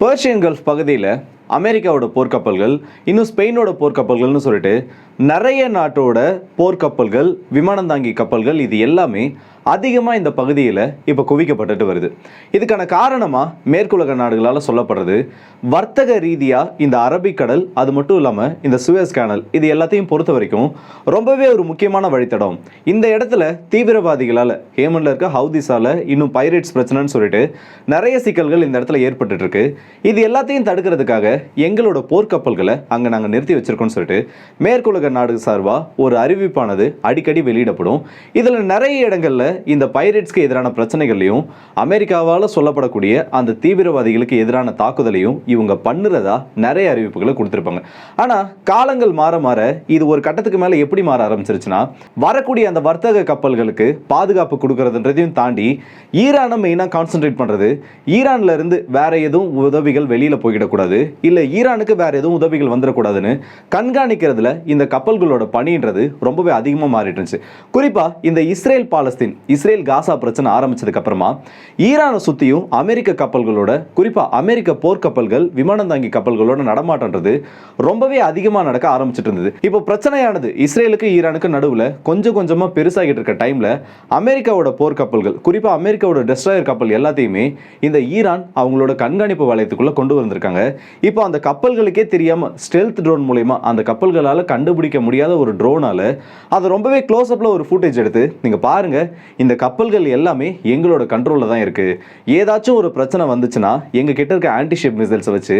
Persian gulf பகுதியில் அமெரிக்காவோட போர்க்கப்பல்கள் இன்னும் ஸ்பெயினோட போர்க்கப்பல்கள்னு சொல்லிட்டு நிறைய நாட்டோட போர்க்கப்பல்கள் விமானந்தாங்கி கப்பல்கள் இது எல்லாமே அதிகமாக இந்த பகுதியில் இப்போ குவிக்கப்பட்டுட்டு வருது. இதுக்கான காரணமாக மேற்குலக நாடுகளால் சொல்லப்படுறது வர்த்தக ரீதியாக இந்த அரபிக்கடல் அது மட்டும் இல்லாமல் இந்த சுயஸ் கேனல் இது எல்லாத்தையும் பொறுத்த வரைக்கும் ரொம்பவே ஒரு முக்கியமான வழித்தடம். இந்த இடத்துல தீவிரவாதிகளால் ஹேமனில் இருக்க ஹவுதிஸால் இன்னும் பைரேட்ஸ் பிரச்சனைன்னு சொல்லிட்டு நிறைய சிக்கல்கள் இந்த இடத்துல ஏற்பட்டுட்டு இருக்கு இது எல்லாத்தையும் தடுக்கிறதுக்காக எங்களோட போர்க்கப்பல்களை அங்கே நாங்கள் நிறுத்தி வச்சிருக்கோம்னு சொல்லிட்டு மேற்குலக நாடு சார்பாக ஒரு அறிவிப்பானது அடிக்கடி வெளியிடப்படும். இதில் நிறைய இடங்களில் இந்த பைரேட்ஸ்க்கு எதிரான பிரச்சனைகளையும் அமெரிக்காவால் சொல்லப்படக்கூடிய அந்த தீவிரவாதிகளுக்கு எதிரான தாக்குதலையும் இவங்க பண்ணுறதா நிறைய அறிவிப்புகளை கொடுத்துருப்பாங்க. ஆனால் காலங்கள் மாற மாற இது ஒரு கட்டத்துக்கு மேலே எப்படி மாற ஆரம்பிச்சிருச்சுன்னா வரக்கூடிய அந்த வர்த்தக கப்பல்களுக்கு பாதுகாப்பு கொடுக்கறதுன்றதையும் தாண்டி ஈரானை மெயினாக கான்சென்ட்ரேட் பண்ணுறது ஈரானில் இருந்து வேற எதுவும் உதவிகள் வெளியில் போய்கிடக்கூடாது இல்லை ஈரானுக்கு வேற எதுவும் உதவிகள் வந்துடக்கூடாதுன்னு கண்காணிக்கிறதுல இந்த கப்பல்களோட பணின்றது ரொம்பவே அதிகமாக மாறிட்டு இருந்துச்சு. குறிப்பாக இந்த இஸ்ரேல் பாலஸ்தீன் இஸ்ரேல் காசா பிரச்சனை ஆரம்பிச்சதுக்கு அப்புறமா ஈரானை சுற்றியும் அமெரிக்க கப்பல்களோட குறிப்பாக அமெரிக்க போர்க்கப்பல்கள் விமானம் தாங்கி கப்பல்களோட நடமாட்டன்றது ரொம்பவே அதிகமாக நடக்க ஆரம்பிச்சிட்டு இருந்தது. இப்போ பிரச்சனையானது இஸ்ரேலுக்கு ஈரானுக்கு நடுவில் கொஞ்சம் கொஞ்சமாக பெருசாகிட்டு இருக்க டைமில் அமெரிக்காவோட போர்க்கப்பல்கள் குறிப்பாக அமெரிக்காவோட டெஸ்ட்ராயர் கப்பல் எல்லாத்தையுமே இந்த ஈரான் அவங்களோட கண்காணிப்பு வளையத்துக்குள்ளே கொண்டு வந்திருக்காங்க. இப்போ அந்த கப்பல்களுக்கே தெரியாமல் ஸ்டெல்த் ட்ரோன் மூலயமா அந்த கப்பல்களால் கண்டுபிடிக்க முடியாத ஒரு ட்ரோனால அதை ரொம்பவே க்ளோஸ்அப்பில் ஒரு ஃபுட்டேஜ் எடுத்து நீங்கள் பாருங்கள் இந்த கப்பல்கள் எல்லாமே எங்களோட கண்ட்ரோலில் தான் இருக்குது ஏதாச்சும் ஒரு பிரச்சனை வந்துச்சுன்னா எங்கள் கிட்ட இருக்க ஆன்டிஷிப் மிசைல்ஸை வச்சு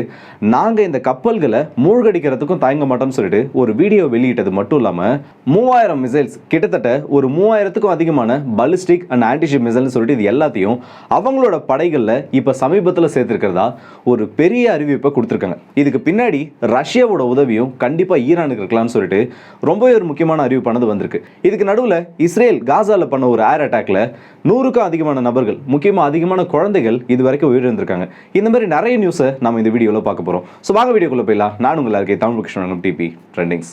நாங்கள் இந்த கப்பல்களை மூழ்கடிக்கிறதுக்கும் தயங்க மாட்டோம்னு சொல்லிட்டு ஒரு வீடியோ வெளியிட்டது மட்டும் இல்லாமல் மூவாயிரம் மிசைல்ஸ் கிட்டத்தட்ட ஒரு மூவாயிரத்துக்கும் அதிகமான பலிஸ்டிக் அண்ட் ஆன்டிஷிப் மிசைல்னு சொல்லிட்டு இது எல்லாத்தையும் அவங்களோட படைகளில் இப்போ சமீபத்தில் சேர்த்துருக்கிறதா ஒரு பெரிய அறிவிப்பை கொடுத்துருக்காங்க. இதுக்கு பின்னாடி ரஷ்யாவோட உதவியும் கண்டிப்பாக ஈரானுக்கு இருக்கலாம்னு சொல்லிட்டு ரொம்பவே ஒரு முக்கியமான அறிவிப்பானது வந்திருக்கு. இதுக்கு நடுவில் இஸ்ரேல் காசாவில் பண்ண ஒரு ஏர் அட்டாக்ல நூறுக்கும் அதிகமான நபர்கள் முக்கியமாக அதிகமான குழந்தைகள் இது வரைக்கும் உயிரிழந்திருக்காங்க. இந்த மாதிரி நிறைய நியூஸை நம்ம இந்த வீடியோவில் பார்க்க போகிறோம் ஸோ வாங்க வீடியோக்குள்ளே போயிடலாம். நான் உங்கள் இருக்கேன் Tamil Krishnan DP trendings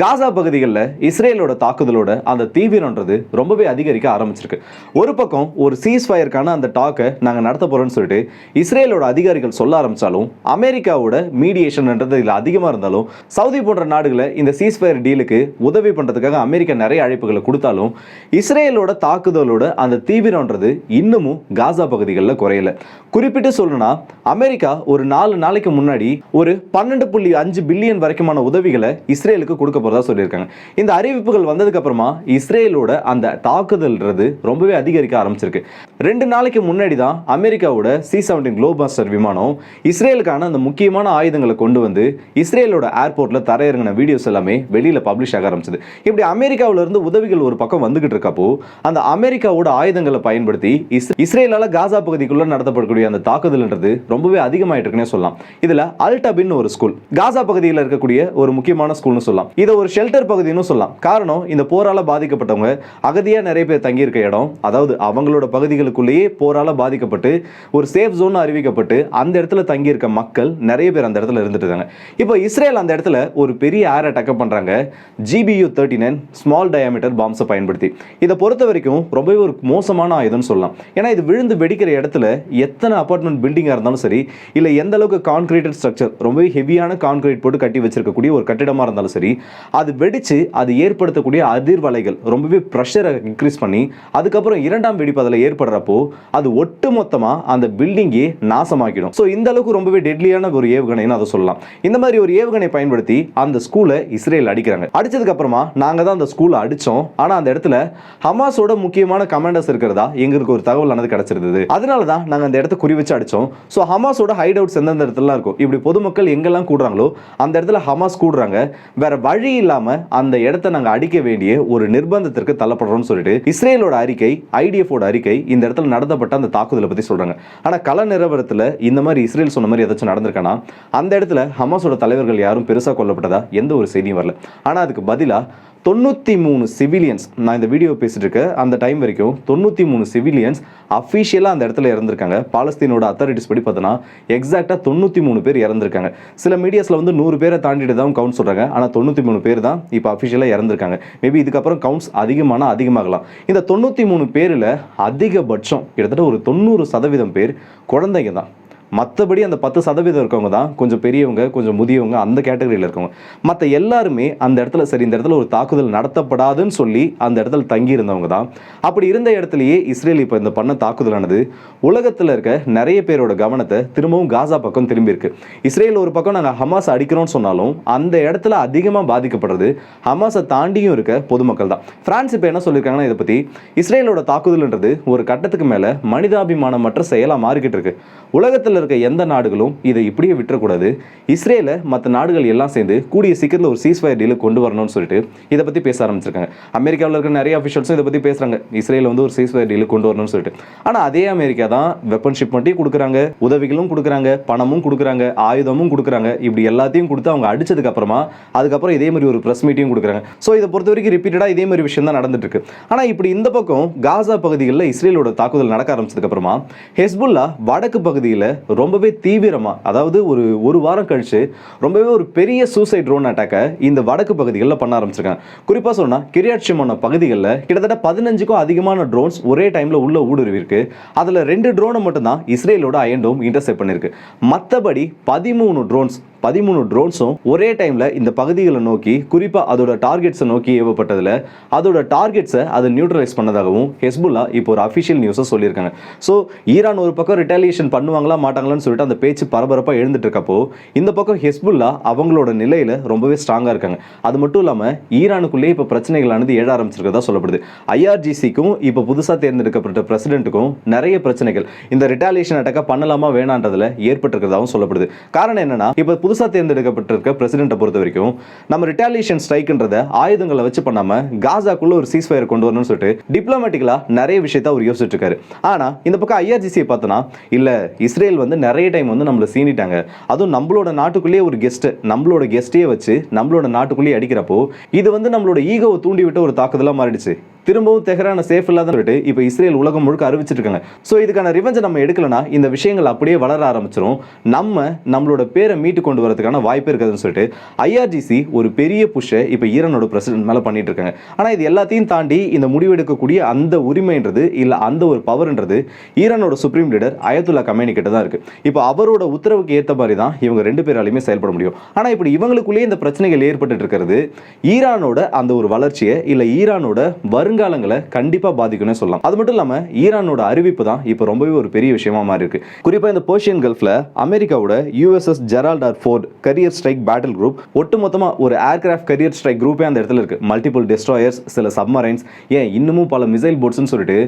Gaza பகுதிகளில் இஸ்ரேலோட தாக்குதலோட அந்த தீவிரன்றது ரொம்பவே அதிகரிக்க ஆரம்பிச்சிருக்கு. ஒரு பக்கம் ஒரு சீஸ் ஃபயருக்கான அந்த டாக்கை நாங்கள் நடத்த போகிறோம்னு சொல்லிட்டு இஸ்ரேலோட அதிகாரிகள் சொல்ல ஆரம்பித்தாலும் அமெரிக்காவோட மீடியேஷன்ன்றது இதில் அதிகமாக இருந்தாலும் சவுதி போன்ற நாடுகளை இந்த சீஸ் ஃபயர் டீலுக்கு உதவி பண்ணுறதுக்காக அமெரிக்கா நிறைய அழைப்புகளை கொடுத்தாலும் இஸ்ரேலோட தாக்குதலோட அந்த தீவிரன்றது இன்னமும் காசா பகுதிகளில் குறையல. குறிப்பிட்டு சொல்லணும்னா அமெரிக்கா ஒரு நாலு நாளைக்கு முன்னாடி ஒரு பன்னெண்டு புள்ளி அஞ்சு பில்லியன் வரைக்குமான உதவிகளை இஸ்ரேலுக்கு கொடுக்க போகிறதா சொல்லியிருக்காங்க. இந்த அறிவிப்புகள் வந்ததுக்கு அப்புறமா இஸ்ரேலோட அந்த தாக்குதல்ன்றது ரொம்பவே அதிகரிக்க ஆரம்பிச்சிருக்கு. ரெண்டு நாளைக்கு முன்னாடி தான் அமெரிக்காவோட சி செவன்டீன் குளோபாஸ்டர் விமானம் இஸ்ரேலுக்கான அந்த முக்கியமான ஆயுதங்களை கொண்டு வந்து இஸ்ரேலோட ஏர்போர்ட்ல தரையிறங்கின வீடியோஸ் எல்லாமே வெளியில பப்ளிஷ் ஆக ஆரம்பிச்சது. இப்படி அமெரிக்காவில இருந்து உதவிகள் ஒரு பக்கம் வந்துகிட்டு இருக்கப்போ அந்த அமெரிக்காவோட ஆயுதங்களை பயன்படுத்தி இஸ்ரேலால காசா பகுதிக்குள்ள நடத்தப்படக்கூடிய அந்த தாக்குதல்ன்றது ரொம்பவே அதிகமாயிட்டு இருக்குன்னே சொல்லலாம். இதுல அல்டபின் ஒரு ஸ்கூல் காசா பகுதியில் இருக்கக்கூடிய ஒரு முக்கியமான ஸ்கூல்னு சொல்லலாம். இதை ஒரு ஷெல்டர் பகுதின்னு சொல்லலாம். காரணம் இந்த போரால் பாதிக்கப்பட்டவங்க அகதியாக நிறைய பேர் தங்கியிருக்க இடம் அதாவது அவங்களோட பகுதிகளுக்குள்ளேயே போரால் பாதிக்கப்பட்டு ஒரு சேஃப் ஜோன் அறிவிக்கப்பட்டு அந்த இடத்துல தங்கியிருக்க மக்கள் நிறைய பேர் அந்த இடத்துல இருந்துட்டு இருக்காங்க. இப்போ இஸ்ரேல் அந்த இடத்துல ஒரு பெரிய ஏர் அட்டாக் பண்ணுறாங்க GBU thirty nine small diameter பாம்ஸை பயன்படுத்தி. இதை பொறுத்த வரைக்கும் ரொம்பவே ஒரு மோசமான ஆயுதம்னு சொல்லலாம். ஏன்னா இது விழுந்து வெடிக்கிற இடத்துல எத்தனை அபார்ட்மெண்ட் பில்டிங்காக இருந்தாலும் சரி இல்லை எந்த அளவுக்கு கான்கிரீட்டட் ஸ்ட்ரக்சர் ரொம்பவே ஹெவியான கான்கிரீட் போட்டு கட்டி வச்சிருக்கக்கூடிய ஒரு கட்டிடமாக இருந்தாலும் சரி அது வெடிச்சு அது ஏற்படுத்தக்கூடிய அதிர்வலைகள் ரொம்பவே ப்ரெஷரை இன்க்ரீஸ் பண்ணி அதுக்கப்புறம் இரண்டாம் வெடிப்பு அதில் ஏற்படுறப்போ அது ஒட்டு மொத்தமாக அந்த பில்டிங்கே நாசமாக்கிடும். ஸோ இந்த அளவுக்கு ரொம்பவே டெட்லியான ஒரு ஏவுகணைன்னு அதை சொல்லலாம். இந்த மாதிரி ஒரு ஏவுகணை பயன்படுத்தி அந்த ஸ்கூலை இஸ்ரேல் அடிக்கிறாங்க. அடிச்சதுக்கு அப்புறமா நாங்கள் தான் அந்த ஸ்கூலை அடித்தோம் ஆனால் அந்த இடத்துல ஹமாஸோட முக்கியமான கமாண்டர்ஸ் இருக்கிறதா? எங்களுக்கு ஒரு தகவல் ஆனது கிடைச்சிருந்தது. அதனால தான் நாங்கள் அந்த இடத்த குறி வச்சு அடித்தோம் ஸோ ஹமாஸோட ஹைட் அவுட்ஸ் எந்தெந்த இடத்துலலாம் இருக்கும்? இப்படி பொதுமக்கள் எங்கெல்லாம் கூடுறாங்களோ அந்த இடத்துல ஹமாஸ் கூடுறாங்க. வேற வழி இல்லாமல் அந்த இடத்த நாங்கள் அடிக்க வேண்டிய ஒரு நிர்பந்தத்திற்கு தள்ளப்படுறோம்னு சொல்லிட்டு இஸ்ரேலோட அறிக்கை ஐடிஎஃபோட அறிக்கை இந்த இடத்துல நடத்தப்பட்ட அந்த தாக்குதலை பற்றி சொல்கிறாங்க ஆனால் கள நிலவரத்தில் இந்த மாதிரி இஸ்ரேல் சொன்ன மாதிரி ஏதாச்சும் நடந்திருக்கானா? அந்த இடத்துல ஹமாஸோட தலைவர்கள் யாரும் பெருசாக கொல்லப்பட்டதா? எந்த ஒரு செய்தியும் வரல. ஆனால் அதுக்கு பதிலாக தொண்ணூற்றி மூணு சிவிலியன்ஸ் நான் இந்த வீடியோ பேசிகிட்டு இருக்க அந்த டைம் வரைக்கும் தொண்ணூற்றி மூணு சிவிலியன்ஸ் அஃபிஷியலாக அந்த இடத்துல இறந்துருக்காங்க. பாலஸ்தீனோட அத்தாரிட்டிஸ் படி பார்த்தோன்னா எக்ஸாக்டாக தொண்ணூற்றி மூணு பேர் இறந்துருக்காங்க. சில மீடியாஸில் வந்து நூறு பேரை தாண்டிட்டு தான் கவுண்ட் சொல்கிறாங்க ஆனால் தொண்ணூற்றி மூணு பேர் தான் இப்போ அஃபிஷியலாக இறந்துருக்காங்க. மேபி இதுக்கப்புறம் கவுண்ட்ஸ் அதிகமான அதிகமாகலாம். இந்த தொண்ணூற்றி மூணு பேரில் அதிகபட்சம் கிட்டத்தட்ட ஒரு தொண்ணூறு சதவீதம் பேர் குழந்தைங்க தான். மற்றபடி அந்த பத்து சதவீதம் இருக்கவங்க தான் கொஞ்சம் பெரியவங்க கொஞ்சம் முதியவங்க அந்த கேட்டகரியில் இருக்கவங்க. மற்ற எல்லாருமே அந்த இடத்துல சரி இந்த இடத்துல ஒரு தாக்குதல் நடத்தப்படாதுன்னு சொல்லி அந்த இடத்துல தங்கி இருந்தவங்க தான். அப்படி இருந்த இடத்துலையே இஸ்ரேல் இப்போ இந்த பண்ண தாக்குதலானது உலகத்தில் இருக்க நிறைய பேரோட கவனத்தை திரும்பவும் காசா பக்கம் திரும்பியிருக்கு இஸ்ரேல் ஒரு பக்கம் நாங்கள் ஹமாஸ் அடிக்கிறோம்னு சொன்னாலும் அந்த இடத்துல அதிகமாக பாதிக்கப்படுறது ஹமாஸை தாண்டியும் இருக்க பொதுமக்கள் தான். ஃப்ரான்ஸ் இப்போ என்ன சொல்லியிருக்காங்கன்னா இதை பற்றி இஸ்ரேலோட தாக்குதல்ன்றது ஒரு கட்டத்துக்கு மேலே மனிதாபிமானமற்ற செயலாக மாறிக்கிட்டு இருக்கு. உலகத்தில் இருக்க எந்த நாடுகளும் இதை இப்படியே விட்டுறக்கூடாது. இஸ்ரேலை மற்ற நாடுகள் எல்லாம் சேர்ந்து கூடிய சீக்கிரத்தில் ஒரு சீஸ்ஃபயர் டீலை கொண்டு வரணும்னு சொல்லிட்டு இதை பற்றி பேச ஆரம்பிச்சிருக்காங்க. அமெரிக்காவில் இருக்க நிறைய அஃபிஷியல்ஸும் இதை பற்றி பேசுகிறாங்க இஸ்ரேல் வந்து ஒரு சீஸ்ஃபயர் டீலை கொண்டு வரணும்னு சொல்லிட்டு. ஆனால் அதே அமெரிக்கா தான் வெப்பன் ஷிப்மெண்ட்டையும் கொடுக்குறாங்க. உதவிகளும் கொடுக்குறாங்க. பணமும் கொடுக்குறாங்க. ஆயுதமும் கொடுக்குறாங்க. இப்படி எல்லாத்தையும் கொடுத்து அவங்க அடிச்சதுக்கு அப்புறமா அதுக்கப்புறம் இதே மாதிரி ஒரு ப்ரெஸ் மீட்டிங் கொடுக்குறாங்க. ஸோ இதை பொறுத்த வரைக்கும் ரிப்பீட்டடாக இதே மாதிரி விஷயம் தான் நடந்துட்டு இருக்கு ஆனால் இப்படி இந்த பக்கம் காசா பகுதிகளில் இஸ்ரேலோட தாக்குதல் நடக்க ஆரம்பிச்சதுக்கப்புறமா ஹெஸ்புல்லா வடக்கு பகுதியில் ரொம்பவே தீவிரமாக அதாவது ஒரு ஒரு வாரம் கழித்து ரொம்பவே ஒரு பெரிய சூசைட் ட்ரோன் அட்டாக்கை இந்த வடக்கு பகுதிகளில் பண்ண ஆரம்பிச்சிருக்காங்க. குறிப்பாக சொன்னால் கிரியாட்சி ஷிமோன பகுதிகளில் கிட்டத்தட்ட பதினஞ்சுக்கும் அதிகமான ட்ரோன்ஸ் ஒரே டைமில் உள்ள ஊடுருவிருக்கு அதில் ரெண்டு ட்ரோனை மட்டும்தான் இஸ்ரேலோட அயன்டோம் இன்டர்செப்ட் பண்ணிருக்கு மற்றபடி பதிமூணு ட்ரோன்ஸ் பதிமூணு ட்ரோன்ஸும் ஒரே டைமில் இந்த பகுதிகளை நோக்கி குறிப்பாக அதோட டார்கெட்ஸை நோக்கி ஏவப்பட்டதில் அதோட டார்கெட்ஸை அதை நியூட்ரலைஸ் பண்ணதாகவும் ஹெஸ்புல்லா இப்போ ஒரு அஃபிஷியல் நியூஸை சொல்லியிருக்காங்க. ஸோ ஈரான் ஒரு பக்கம் ரிட்டாலியேஷன் பண்ணுவாங்களா மாட்டாங்களான்னு சொல்லிட்டு அந்த பேச்சு பரபரப்பாக எழுந்துட்டு இருக்கப்போ இந்த பக்கம் ஹெஸ்புல்லா அவங்களோட நிலையில் ரொம்பவே ஸ்ட்ராங்காக இருக்காங்க. அது மட்டும் இல்லாமல் ஈரானுக்குள்ளேயே இப்போ பிரச்சனைகளானது எழ ஆரம்பிச்சிருக்கதா சொல்லப்படுது. ஐஆர்ஜிசிக்கும் இப்போ புதுசாக தேர்ந்தெடுக்கப்பட்ட பிரசிடென்ட்டுக்கும் நிறைய பிரச்சனைகள். இந்த ரிட்டாலியேஷன் அட்டாக்காக பண்ணலாமா வேணான்றதில் ஏற்பட்டிருக்கிறதாகவும் சொல்லப்படுது. காரணம் என்னன்னா இப்போ புதுசாக தேர்ந்தெடுக்கப்பட்டிருக்க பிரசிடென்ட்டை பொறுத்த வரைக்கும் நம்ம ரிட்டாலியேஷன் ஸ்ட்ரைக்குன்றத ஆயுதங்களை வச்சு பண்ணாமல் காசாக்குள்ள ஒரு சீஸ் ஃபயர் கொண்டு வரணும்னு சொல்லிட்டு டிப்ளமேட்டிக்கலாக நிறைய விஷயத்த அவர் யோசிச்சுட்டு இருக்காரு இந்த பக்கம் ஐஆர்ஜிசியை பார்த்தோன்னா இல்லை இஸ்ரேல் வந்து நிறைய டைம் வந்து நம்மளை சீனிட்டாங்க அதுவும் நம்மளோட நாட்டுக்குள்ளேயே ஒரு கெஸ்ட்டு நம்மளோட கெஸ்ட்டையே வச்சு நம்மளோட நாட்டுக்குள்ளேயே அடிக்கிறப்போ இது வந்து நம்மளோட ஈகோவை தூண்டிவிட்ட ஒரு தாக்குதலாக மாறிடுச்சு. திரும்பவும் தெஹரான சேஃப் இல்லாத சொல்லிட்டு இப்போ இஸ்ரேல் உலகம் முழுக்க அறிவிச்சிட்டு இருக்காங்க ஸோ இதுக்கான ரிவெஞ்சை நம்ம எடுக்கலனா இந்த விஷயங்கள் அப்படியே வளர ஆரம்பிச்சிடும் நம்ம நம்மளோட பேரை மீட்டு கொண்டு வரதுக்கான வாய்ப்பு இருக்குதுன்னு சொல்லிட்டு ஐஆர்ஜிசி ஒரு பெரிய புஷ்ஷை இப்போ ஈரானோட பிரசிடென்ட் மேலே பண்ணிட்டு இருக்காங்க ஆனால் இது எல்லாத்தையும் தாண்டி இந்த முடிவெடுக்கக்கூடிய அந்த உரிமைன்றது இல்லை அந்த ஒரு பவர்ன்றது ஈரானோட சுப்ரீம் லீடர் அயத்துல்லா கமேனி கிட்ட தான் இருக்கு. இப்போ அவரோட உத்தரவுக்கு ஏற்ற மாதிரி தான் இவங்க ரெண்டு பேராலையுமே செயல்பட முடியும். ஆனால் இப்படி இவங்களுக்குள்ளேயே இந்த பிரச்சனைகள் ஏற்பட்டு இருக்கிறது ஈரானோட அந்த ஒரு வளர்ச்சியை இல்லை ஈரானோட வருங்காலங்களை கண்டிப்பாக பாதிக்கும்னு சொல்லலாம். அது மட்டும் இல்லாமல் ஈரானோட அறிவிப்பு தான் இப்போ ரொம்பவே ஒரு பெரிய விஷயமா மாறி இருக்கு. குறிப்பாக இந்த பர்ஷியன் கல்ஃபில் அமெரிக்காவோட USS Gerald R Ford carrier strike battle group ஒட்டுமொத்தமாக ஒரு ஏர்கிராஃப்ட் கரியர் ஸ்ட்ரைக் குரூப்பே அந்த இடத்துல இருக்கு. மல்டிபிள் டிஸ்ட்ராயர்ஸ் சில சப்மரைன்ஸ் ஏன் இன்னமும் பல மிசைல் போட்ஸ்னு சொல்லிட்டு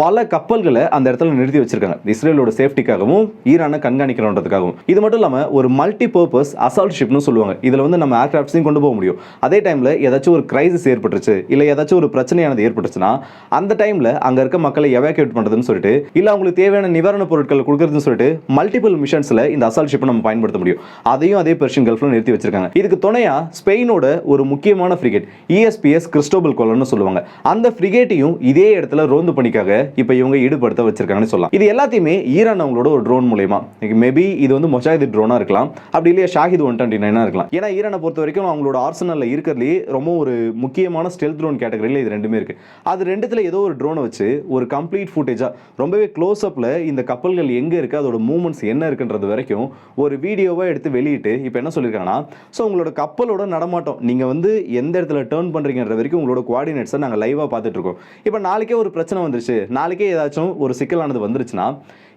பல கப்பல்களை அந்த இடத்துல நிறுத்தி வச்சிருக்காங்க. இஸ்ரேலோட சேஃப்டிக்காகவும் ஈரானை கண்காணிக்கணுன்றதுக்காகவும். இது மட்டும் இல்லாமல் ஒரு மல்டி பர்பஸ் அசால்ட் ஷிப்னு சொல்லுவாங்க. இதில் வந்து நம்ம ஏர்கிராஃப்ட்ஸையும் கொண்டு போக முடியும். அதே டைமில் ஏதாச்சும் ஒரு கிரைசிஸ் ஏற்பட்டுருச்சு இல்லை ஏதாச்சும் ஒரு பிரச்சனையானது ஏற்பட்டுச்சுன்னா அந்த டைமில் அங்கே இருக்க மக்களை எவாக்குவேட் பண்ணுறதுன்னு சொல்லிட்டு இல்லை அவங்களுக்கு தேவையான நிவாரணப் பொருட்கள் கொடுக்குறதுன்னு சொல்லிட்டு மல்டிபிள் மிஷன்ஸில் இந்த அசால்ட் ஷிப்பை நம்ம பயன்படுத்த முடியும். அதையும் அதே பெர்ஷியன் கல்ஃபில் நிறுத்தி வச்சிருக்காங்க. இதுக்கு துணையாக ஸ்பெயினோட ஒரு முக்கியமான ஃப்ரிகேட் இஎஸ்பிஎஸ் கிறிஸ்டோபல் கொலன்னு சொல்லுவாங்க. அந்த ஃப்ரிகேட்டையும் இதே இடத்துல ரோந்து பணிக்காக இப்போ இவங்க ஈடுபடுத்த வச்சிருக்காங்கன்னு சொல்லலாம். இது எல்லாத்தையுமே ஈரான் அவங்களோட ஒரு ட்ரோன் மூலயமா. மேபி இது வந்து மொஷாஹித் ட்ரோனா இருக்கலாம். அப்படி இல்லையா ஷாஹித் ஒன் டுவெண்ட்டி நைனா இருக்கலாம். ஏன்னா ஈரானை பொறுத்த வரைக்கும் அவங்களோட ஆர்சனல்ல இருக்கிறதுலே ரொம்ப ஒரு முக்கியமான ஸ்டெல் ட்ரோன் கேட்டகரியில் இது ரெண்டுமே இருக்கு. அது ரெண்டுத்துல ஏதோ ஒரு ட்ரோனை வச்சு ஒரு கம்ப்ளீட் ஃபுட்டேஜா ரொம்பவே க்ளோஸ் அப்ல இந்த கப்பல்கள் எங்க இருக்கு அதோட மூமெண்ட்ஸ் என்ன இருக்குன்றது வரைக்கும் ஒரு வீடியோவா எடுத்து வெளியிட்டு இப்போ என்ன சொல்லியிருக்காங்கன்னா ஸோ உங்களோட கப்பலோட நடமாட்டம் நீங்க வந்து எந்த இடத்துல டேர்ன் பண்றீங்கன்ற வரைக்கும் உங்களோட குவாடினேட்ஸை நாங்கள் லைவாக பார்த்துட்டு இருக்கோம். இப்போ நாளைக்கே ஒரு பிரச்சனை வந்துருச்சு. நாளைக்கே ஏதாச்சும் ஒரு சிக்கலானது வந்துருச்சுன்னா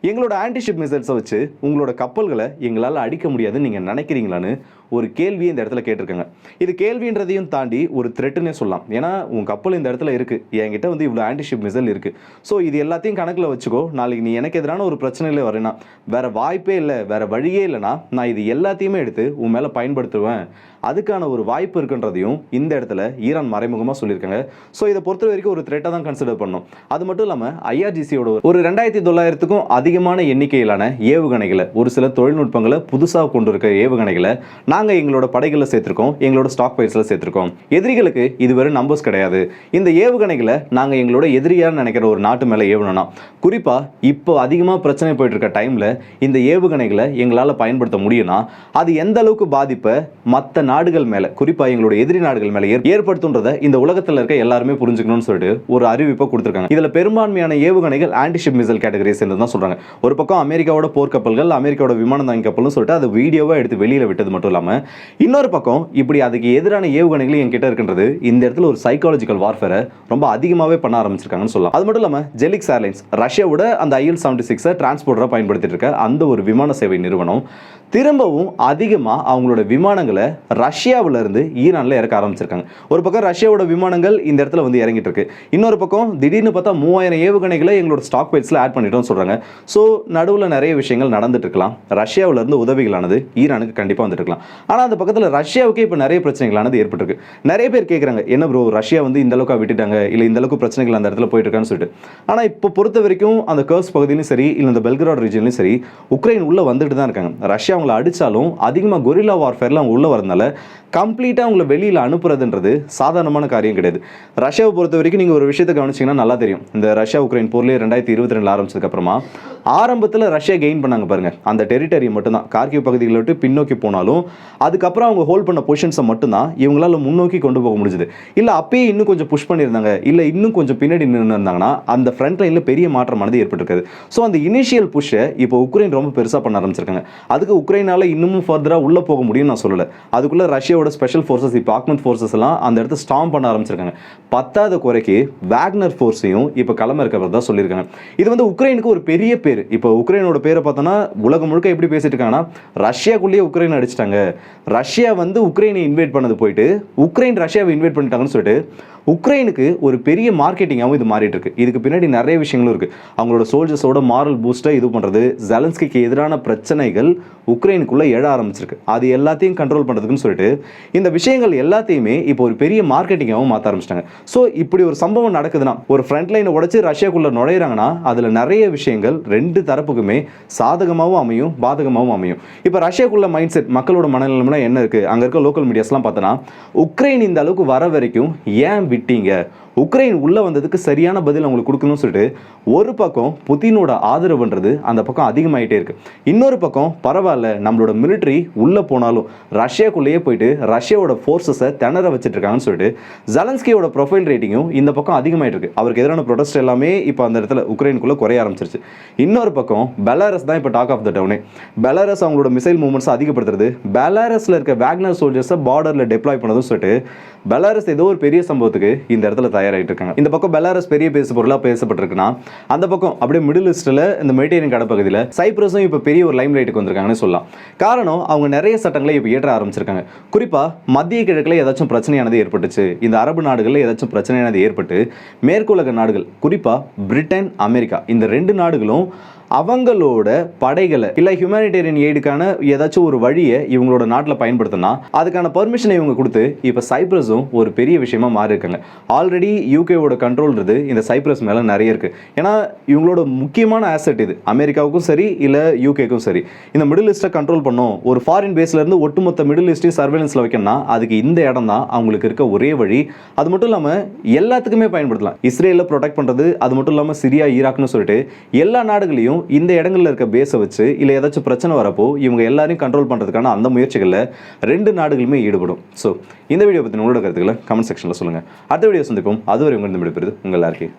எங்களோட ஆன்டிஷிப் மிசைல்ஸை வச்சு உங்களோட கப்பல்களை எங்களால் அடிக்க முடியாதுன்னு நீங்கள் நினைக்கிறீங்களான்னு ஒரு கேள்வியை இந்த இடத்துல கேட்டிருக்காங்க. இது கேள்வின்றதையும் தாண்டி ஒரு த்ரெட்டுன்னே சொல்லலாம். ஏன்னா உன் கப்பல் இந்த இடத்துல இருக்குது என்கிட்ட வந்து இவ்வளோ ஆன்டிஷிப் மிசல் இருக்குது ஸோ இது எல்லாத்தையும் கணக்கில் வச்சுக்கோ. நாளைக்கு நீ எனக்கு எதிரான ஒரு பிரச்சனையில் வரேன்னா வேறு வாய்ப்பே இல்லை வேறு வழியே இல்லைன்னா நான் இது எல்லாத்தையுமே எடுத்து உன் மேலே பயன்படுத்துவேன். அதுக்கான ஒரு வாய்ப்பு இருக்குன்றதையும் இந்த இடத்துல ஈரான் மறைமுகமாக சொல்லியிருக்காங்க. ஸோ இதை பொறுத்த வரைக்கும் ஒரு த்ரெட்டாக தான் கன்சிடர் பண்ணோம் அது மட்டும் இல்லாமல் ஐஆர்ஜிசியோட ஒரு ரெண்டாயிரத்தி தொள்ளாயிரத்துக்கும் அதிகமான எண்ணிக்கையிலான ஏவுகணைகளை ஒரு சில தொழில்நுட்பங்களை புதுசாக கொண்டு இருக்க ஏவுகணைகளை நாங்கள் எங்களோட படைகளில் சேர்த்துருக்கோம் எங்களோட ஸ்டாக் பைஸில் சேர்த்துருக்கோம். எதிரிகளுக்கு இது வெறும் நம்பர்ஸ் கிடையாது. இந்த ஏவுகணைகளை நாங்கள் எங்களோட எதிரியாக நினைக்கிற ஒரு நாட்டு மேலே ஏவணும்னா குறிப்பாக இப்போ அதிகமாக பிரச்சனை போயிட்டு இருக்க டைமில் இந்த ஏவுகணைகளை எங்களால் பயன்படுத்த முடியும்னா அது எந்த அளவுக்கு பாதிப்பை மற்ற நாடுகள் மேலே குறிப்பாக எங்களோட எதிரி நாடுகள் மேலே ஏற் ஏற்படுத்துன்றதை இந்த உலகத்தில் இருக்க எல்லாருமே புரிஞ்சுக்கணும்னு சொல்லிட்டு ஒரு அறிவிப்பை கொடுத்துருக்காங்க. இதில் பெரும்பான்மையான ஏவுகணைகள் ஆன்டிஷிப் மிசல் கேட்டகரி சேர்ந்து தான் சொல்கிறாங்க ஒரு பக்கம் அமெரிக்காவோட போர்க்கப்பல்கள் அமெரிக்காவோட விமானம் தாங்கி கப்பல்னு சொல்லிட்டு அது வீடியோவாக எடுத்து வெளியில் விட்டது மட்டும் இல்லாமல் இன்னொரு பக்கம் இப்படி அதுக்கு எதிரான ஏவுகணைகள் என்கிட்ட இருக்கின்றது. இந்த இடத்துல ஒரு சைக்காலஜிக்கல் வார்ஃபேரை ரொம்ப அதிகமாகவே பண்ண ஆரம்பிச்சிருக்காங்கன்னு சொல்லலாம். அது மட்டும் இல்லாமல் ஜெலிக்ஸ் ஏர்லைன்ஸ் ரஷ்யாவோட அந்த ஐஎல் செவன்டி சிக்ஸை டிரான்ஸ்போர்ட்டராக பயன்படுத்திட்டு இருக்க அந்த ஒரு விமான சேவை நிறுவனம் திரும்பவும் அதிகமாக அவங்களோட விமானங்களை ரஷ்யாவிலேருந்து ஈரானில் இறக்க ஆரம்பிச்சிருக்காங்க. ஒரு பக்கம் ரஷ்யாவோட விமானங்கள் இந்த இடத்துல வந்து இறங்கிட்டு இருக்கு. இன்னொரு பக்கம் திடீர்னு பார்த்தா மூவாயிரம் ஏவுகணைகளை எங்களோட ஸ்டாக் பைட்ஸில் ஆட் பண்ணிட்டோம்னு சொல்கிறாங்க ஸோ நடுவில் நிறைய விஷயங்கள் நடந்துட்டு இருக்கலாம். ரஷ்யாவிலேருந்து உதவிகளானது ஈரானுக்கு கண்டிப்பாக வந்துட்டு இருக்கலாம். ஆனால் அந்த பக்கத்தில் ரஷ்யாவுக்கே இப்போ நிறைய பிரச்சனைகளானது ஏற்பட்டிருக்கு. நிறைய பேர் கேட்குறாங்க என்ன ப்ரோ ரஷ்யா வந்து இந்த அளவுக்கு விட்டுட்டாங்க? இல்லை இந்த அளவுக்கு பிரச்சனைகள் அந்த இடத்துல போயிட்டு இருக்கான்னு சொல்லிட்டு. ஆனால் இப்போ பொறுத்த வரைக்கும் அந்த கர்ஸ் பகுதியிலும் சரி இல்லை இந்த பெல்கிராட் ரீஜன்லையும் சரி உக்ரைன் உள்ளே வந்துட்டு தான் இருக்காங்க. ரஷ்யா அவங்கள அடித்தாலும் அதிகமாக கொரில்லா வார்ஃபேரில் அவங்க உள்ளே வரதுனால கம்ப்ளீட்டாக அவங்கள வெளியில் அனுப்புறதுன்றது சாதாரணமான காரியம் கிடையாது. ரஷ்யாவை பொறுத்த வரைக்கும் நீங்கள் ஒரு விஷயத்தை கவனிச்சிங்கன்னா நல்லா தெரியும். இந்த ரஷ்யா உக்ரைன் போர்லேயே ரெண்டாயிரத்தி இருபத்தி ரெண்டு ஆரம்பிச்சதுக்கப்புறமா ஆரம்பத்தில் ரஷ்யா கெயின் பண்ணாங்க பாருங்கள் அந்த டெரிட்டரி மட்டும்தான். கார்கிவ் பகுதிகளை விட்டு பின்னோக்கி போனாலும் அதுக்கப்புறம் அவங்க ஹோல்ட் பண்ண பொசிஷன்ஸை மட்டும்தான் இவங்களால் முன்னோக்கி கொண்டு போக முடிஞ்சுது. இல்லை அப்பயே இன்னும் கொஞ்சம் புஷ் பண்ணியிருந்தாங்க. இல்லை இன்னும் கொஞ்சம் பின்னாடி நின்று இருந்தாங்கன்னா அந்த ஃப்ரண்ட் லைனில் பெரிய மாற்றமானது ஏற்பட்டிருக்காது. ஸோ அந்த இனிஷியல் புஷ்ஷை இப்போ உக்ரைன் ரொம்ப பெருசாக பண்ண ஆரம்பிச்சிருக்காங்க. அதுக்கு உக்ரைனால் இன்னமும் ஃபர்தராக உள்ளே போக முடியும்னு நான் சொல்லலை. அதுக்குள்ளே ரஷ்யாவோட ஸ்பெஷல் ஃபோர்ஸஸ் இப்போ ஆக்மெண்ட் ஃபோர்ஸஸ் எல்லாம் அந்த இடத்த ஸ்டாம் பண்ண ஆரம்பிச்சிருக்காங்க. பத்தாவது குறைக்கு வேக்னர் ஃபோர்ஸையும் இப்போ கிளம்ப இருக்கிறதா சொல்லியிருக்காங்க. இது வந்து உக்ரைனுக்கு ஒரு பெரிய பேர். இப்போ உக்ரைனோட பேரை பார்த்தோன்னா உலகம் முழுக்க எப்படி பேசிட்டு இருக்காங்கன்னா ரஷ்யாக்குள்ளேயே உக்ரைன் அடிச்சிட்டாங்க. ரஷ்யா வந்து உக்ரைனை இன்வைட் பண்ணது போயிட்டு உக்ரைன் ரஷ்யாவை இன்வைட் பண்ணிட்டாங்கன்னு சொல்லிட்டு உக்ரைனுக்கு ஒரு பெரிய மார்க்கெட்டிங்காகவும் இது மாறிட்டு இருக்கு இதுக்கு பின்னாடி நிறைய விஷயங்களும் இருக்கு. அவங்களோட சோல்ஜர்ஸோட மாரல் பூஸ்ட்டை இது பண்ணுறது ஜெலன்ஸ்கிக்கு எதிரான பிரச்சனைகள் உக்ரைனுக்குள்ளே எழ ஆரம்பிச்சிருக்கு. அது எல்லாத்தையும் கண்ட்ரோல் பண்ணுறதுக்குன்னு சொல்லிட்டு இந்த விஷயங்கள் எல்லாத்தையுமே இப்போ ஒரு பெரிய மார்க்கெட்டிங்காகவும் மாற்ற ஆரம்பிச்சிட்டாங்க. ஸோ இப்படி ஒரு சம்பவம் நடக்குதுன்னா ஒரு ஃப்ரண்ட் லைனை உடைச்சு ரஷ்யாக்குள்ளே நுழையிறாங்கன்னா அதில் நிறைய விஷயங்கள் ரெண்டு தரப்புக்குமே சாதகமாகவும் அமையும் பாதகமாகவும் அமையும். இப்போ ரஷ்யாக்குள்ள மைண்ட் செட் மக்களோட மனநிலைமைனா என்ன இருக்குது அங்கே இருக்க லோக்கல் மீடியாஸ்லாம் பார்த்தோன்னா உக்ரைன் இந்த அளவுக்கு வர வரைக்கும் ஏன் விட்டீங்க. உக்ரைன் உள்ளே வந்ததுக்கு சரியான பதில் அவங்களுக்கு கொடுக்கணும்னு சொல்லிட்டு ஒரு பக்கம் புதினோட ஆதரவுன்றது அந்த பக்கம் அதிகமாயிட்டே இருக்குது இன்னொரு பக்கம் பரவாயில்ல நம்மளோட மிலிட்டரி உள்ளே போனாலும் ரஷ்யாக்குள்ளேயே போயிட்டு ரஷ்யாவோட ஃபோர்ஸஸை திணற வச்சுட்டு இருக்காங்கன்னு சொல்லிட்டு ஜலன்ஸ்கியோட ப்ரொஃபைல் ரேட்டிங்கும் இந்த பக்கம் அதிகமாகிட்டு இருக்கு. அவருக்கு எதிரான ப்ரொடெஸ்ட் எல்லாமே இப்போ அந்த இடத்துல உக்ரைனுக்குள்ளே குறைய ஆரம்பிச்சிருச்சு. இன்னொரு பக்கம் பெலாரஸ் தான் இப்போ டாக் ஆஃப் த டவுனே பெலாரஸ் அவங்களோட மிசைல் மூவ்மெண்ட்ஸை அதிகப்படுத்துறது பெலாரஸில் இருக்க வேக்னர் சோல்ஜர்ஸை பார்டரில் டெப்ளாய் பண்ணதும் சொல்லிட்டு பெலாரஸ் ஏதோ ஒரு பெரிய சம்பவத்துக்கு இந்த இடத்துல தயாராகிட்டு இருக்காங்க இந்த பக்கம் பெலாரஸ் பெரிய பேசு பொருளாக பேசப்பட்டிருக்குன்னா அந்த பக்கம் அப்படியே மிடில் ஈஸ்டில் இந்த மெடிடேரியன் கடப்பகுதியில் சைப்ரஸும் இப்போ பெரிய ஒரு லைம் லைட்டுக்கு வந்திருக்காங்கன்னு சொல்லலாம். காரணம் அவங்க நிறைய சட்டங்களை இப்போ ஏற்ற ஆரம்பிச்சிருக்காங்க. குறிப்பாக மத்திய கிழக்கில் ஏதாச்சும் பிரச்சனையானது ஏற்பட்டுச்சு இந்த அரபு நாடுகளில் ஏதாச்சும் பிரச்சனையானது ஏற்பட்டு மேற்குலக நாடுகள் குறிப்பாக பிரிட்டன் அமெரிக்கா இந்த ரெண்டு நாடுகளும் அவங்களோட படைகளை இல்லை ஹியூமனிடேரியன் எய்டுக்கான ஏதாச்சும் ஒரு வழியை இவங்களோட நாட்டில் பயன்படுத்தினா அதுக்கான பர்மிஷனை இவங்க கொடுத்து இப்போ சைப்ரஸும் ஒரு பெரிய விஷயமா மாறி இருக்காங்க ஆல்ரெடி யூகேவோட கண்ட்ரோல்ன்றது இந்த சைப்ரஸ் மேலே நிறைய இருக்குது ஏன்னா இவங்களோட முக்கியமான ஆசெட் இது. அமெரிக்காவுக்கும் சரி இல்லை யூகேக்கும் சரி. இந்த மிடில் ஈஸ்ட்டை கண்ட்ரோல் பண்ணும். ஒரு ஃபாரின் பேஸ்லேருந்து ஒட்டுமொத்த மிடில் ஈஸ்டையும் சர்வேலன்ஸில் வைக்கணும்னா அதுக்கு இந்த இடம் தான் அவங்களுக்கு இருக்க ஒரே வழி. அது மட்டும் இல்லாமல் எல்லாத்துக்குமே பயன்படுத்தலாம். இஸ்ரேலில் ப்ரொடெக்ட் பண்ணுறது அது மட்டும் இல்லாமல் சிரியா ஈராக்னு சொல்லிட்டு எல்லா நாடுகளையும் இந்த இடங்கள்ல இருக்க பேஸை வச்சு இல்லை ஏதாச்சும் பிரச்சனை வரப்போ இவங்க எல்லாரையும் கண்ட்ரோல் பண்ணுறதுக்கான அந்த முயற்சிகளில் ரெண்டு நாடுகளுமே ஈடுபடும். ஸோ இந்த வீடியோ பற்றி உங்களோட கருத்துக்களை கமெண்ட் செக்ஷனில் சொல்லுங்கள் அடுத்த வீடியோ சந்திப்போம். அதுவரை உங்கள் விடுபெறுது உங்கள் எல்லாருக்கும்